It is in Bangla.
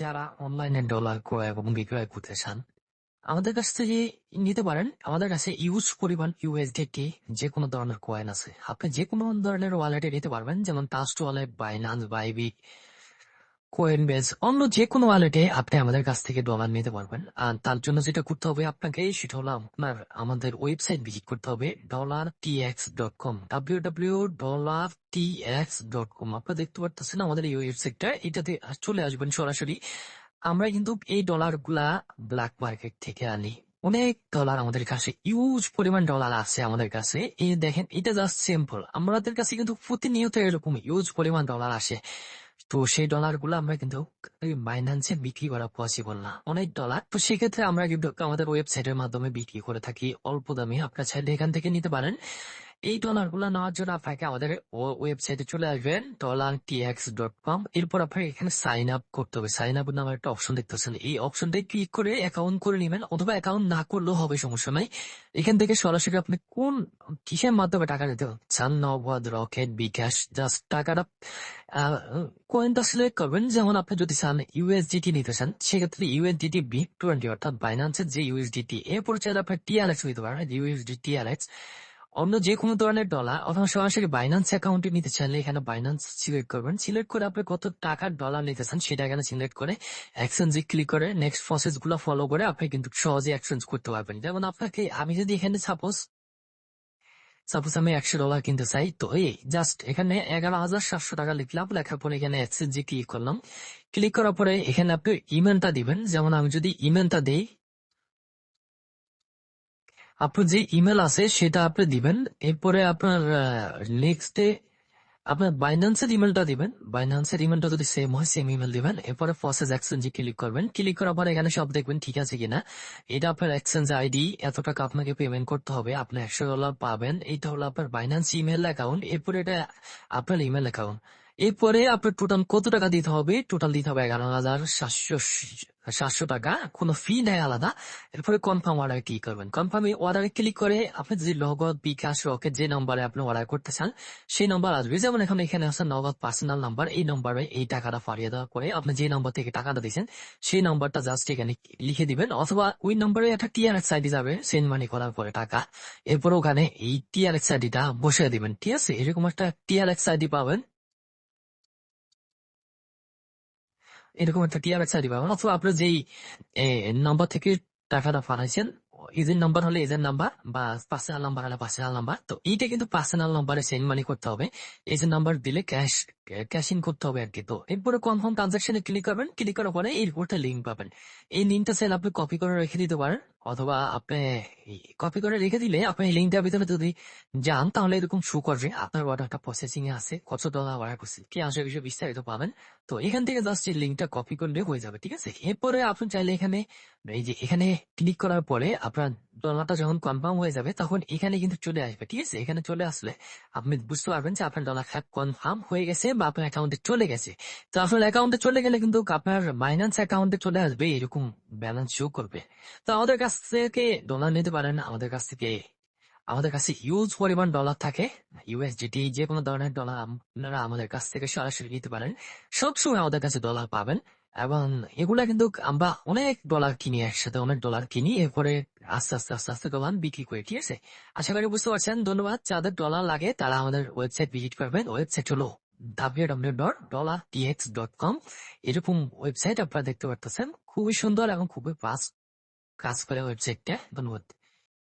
যারা অনলাইনে ডলার ক্রয় এবং বিক্রয় করতে চান, আমাদের কাছ থেকে নিতে পারেন। আমাদের কাছে ইউজ পরিমাণ ইউএসডিটি যে কোনো ধরনের কয়েন আছে। আপনি যে কোনো ধরনের ওয়ালেটে নিতে পারবেন। যেমন টাস্ট ওয়ালেট বাইনান্স বাইবি কোয়েন বেস অন্য যে কোনো ওয়ালেটে আপনি আমাদের কাছ থেকে ডলার নিতে পারবেন। আর তার জন্য যেটা করতে হবে আপনাকে, সেটা হলো আপনার, আমাদের ওয়েবসাইট ভিজিট করতে হবে dollar T X dot com W W dollar T X dot com আপনারা দেখতে পারতেছেন আমাদের এই ওয়েবসাইটটা এটাতে চলে আসবেন সরাসরি। আমরা কিন্তু এই ডলারগুলা ব্ল্যাক মার্কেট থেকে আনি। অনেক ডলার আমাদের কাছে ইউজ পরিমাণ ডলার আছে আমাদের কাছে। এই দেখেন, এটা জাস্ট সিম্পল আমাদের কাছে কিন্তু প্রতিনিয়ত এরকম ইউজ পরিমাণ ডলার আসে। তো সেই ডলারগুলো আমরা কিন্তু বাইন্যান্সে বিক্রি করা পসিবল না। অনেক ডলার তো সেক্ষেত্রে আমরা কিন্তু আমাদের ওয়েবসাইটের মাধ্যমে বিক্রি করে থাকি। অল্প দামে আপনার চাইলে এখান থেকে নিতে পারেন। এই ডলারগুলো নেওয়ার জন্য আপনাকে আমাদের ওয়েবসাইটে চলে আসবেন ডলার টিএক্স ডট কম এরপর আপনাকে এখানে সাইন আপ করতে হবে। সাইন আপ নামে একটা অপশন দেখতেছেন। এই অপশনটাই ক্লিক করে অ্যাকাউন্ট করে নেবেন, অথবা অ্যাকাউন্ট না করলেও হবে, সমস্যা নাই। এখান থেকে সরাসরি আপনি কোন কিসের মাধ্যমে টাকা দিতে চান নগদ রকেট বিকাশ জাস্ট টাকাটা কয়েনটা সিলেক্ট করবেন। যেমন আপনি যদি চান ইউএসডিটি নিতে চান, সেক্ষেত্রে ইউএসডিটি বি টোয়েন্টি অর্থাৎ বাইন্যান্সের যে ইউএসডিটি এরপর চাইলে আপনি টিআরএক্স নিতে পারেন। ইউএসডি টিআরএক্স অন্য যে কোনো ধরনের ডলার অথবা সরাসরি বাইন্যান্স অ্যাকাউন্টে নিতে চাইলে এখানে বাইন্যান্স সিলেক্ট করবেন। সিলেক্ট করে আপনি কত টাকার ডলার নিতে চান সেটা এখানে সিলেক্ট করে এক্সচেঞ্জে ক্লিক করে নেক্সট প্রসেসগুলো ফলো করে আপনি কিন্তু সহজে এক্সচেঞ্জ করতে পারবেন। যেমন আপনাকে, আমি যদি এখানে সাপোজ সাপোজ আমি একশো ডলার কিনতে চাই, তো এই জাস্ট এখানে এগারো হাজার সাতশো টাকা লিখলাম, লেখার পরে এখানে এক্সচেঞ্জে ক্লিক করলাম। ক্লিক করার পরে এখানে আপনি ইমেলটা দিবেন। যেমন আমি যদি ইমেলটা দিই আপনার যে ইমেল আছে সেটা আপনি দিবেন। এরপরে আপনার নেক্সটে আপনার বাইন্যান্সের ইমেলটা দিবেন। বাইন্যান্সের ইমেলটা যদি সেম হয় সেম ইমেল দিবেন। এরপরে প্রসেস এক্সচেঞ্জে ক্লিক করবেন। ক্লিক করার পরে এখানে সব দেখবেন ঠিক আছে কিনা। এটা আপনার এক্সচেঞ্জ আইডি এত টাকা আপনাকে পেমেন্ট করতে হবে। আপনি একশো ডলার পাবেন। এটা হলো আপনার বাইন্যান্স ইমেল অ্যাকাউন্ট এরপরে এটা আপনার ইমেল অ্যাকাউন্ট এরপরে আপনার টোটাল কত টাকা দিতে হবে? টোটাল দিতে হবে এগারো হাজার সাতশো সাতশো টাকা কোনো ফি নেই আলাদা। এরপরে কনফার্ম অর্ডার কি করবেন? কনফার্ম অর্ডারে ক্লিক করে আপনি যে নগদ বিকাশ রকেট যে নম্বরে আপনি অর্ডার করতে চান, সেই নম্বর আসবে। যেমন এখন এখানে আছে নগদ পার্সোনাল নাম্বার এই নম্বরে এই টাকাটা ফারিয়ে দেওয়া করে আপনি যে নম্বর থেকে টাকাটা দিয়েছেন, সেই নম্বরটা জাস্ট এখানে লিখে দিবেন। অথবা ওই নম্বরে একটা টিআরএক্স আইডি যাবে সেন্ড মানি করার পরে টাকা। এরপর ওখানে এই টিআরএক্স আইডিটা বসিয়ে দিবেন, ঠিক আছে? এরকম একটা টিআরএক্স আইডি পাবেন। এরকম একটা টিআরএক্স আইডি পাবেন অথবা আপনার যেই নাম্বার থেকে টাকাটা পাঠাইছেন এজেন্ট নাম্বার হলে এজেন্ট নাম্বার বা পার্সোনাল নাম্বার হলে পার্সোনাল নাম্বার তো এইটা কিন্তু পার্সোনাল নাম্বারে সেন্ড মানি করতে হবে। এজেন্ট নাম্বার দিলে ক্যাশ ক্যাশ ইন করতে হবে আর কি। তো এরপরে কনফার্ম ট্রানজাকশনে ক্লিক করবেন। ক্লিক করার পরে এই রিপোর্টে লিঙ্ক পাবেন। এই লিঙ্কটা চাইলে আপনি কপি করে রেখে দিতে পারেন। অথবা আপনি কপি করে রেখে দিলে আপনি এই লিঙ্কটার ভিতরে যদি যান, তাহলে এরকম শু করবে। আপনার অর্ডারটা প্রসেসিং এ আছে। কত ডলার অর্ডার করছে, কি আসে বিষয়ে বিস্তারিত পাবেন। তো এখান থেকে জাস্ট এই লিঙ্কটা কপি করলে হয়ে যাবে, ঠিক আছে? এরপরে আপনি চাইলে এখানে এই যে এখানে ক্লিক করার পরে আপনার ডলারটা যখন কনফার্ম হয়ে যাবে, তখন এখানে কিন্তু চলে আসবে, ঠিক আছে? এখানে চলে আসলে আপনি বুঝতে পারবেন যে আপনার ডলার কনফার্ম হয়ে গেছে বা আপনার অ্যাকাউন্টে চলে গেছে। তো আপনার অ্যাকাউন্টে চলে গেলে কিন্তু আপনার মাইন্যান্স অ্যাকাউন্টে চলে আসবে, এরকম ব্যালেন্স শো করবে। তো আমাদের কাছ থেকে ডলার নিতে পারেন, আমাদের কাছ থেকে, আমাদের কাছে ইউজ পরিমাণ ডলার থাকে। ইউএসডিটি যে কোনো ধরনের ডলার আপনারা আমাদের কাছ থেকে সরাসরি নিতে পারেন। সবসময় আমাদের কাছে ডলার পাবেন এবং এগুলা কিন্তু আমরা অনেক ডলার কিনি একসাথে, অনেক ডলার কিনি, এরপরে আস্তে আস্তে আস্তে আস্তে ডলার বিক্রি করি, ঠিক আছে? আশা করি বুঝতে পারছেন। ধন্যবাদ। যাদের ডলার লাগে তারা আমাদের ওয়েবসাইট ভিজিট করবেন। ওয়েবসাইট হলো www.dollartx.com এরকম ওয়েবসাইট আপনারা দেখতে পারতেছেন। খুবই সুন্দর এবং খুবই ফাস্ট কাজ করে ওয়েবসাইটটা ধন্যবাদ।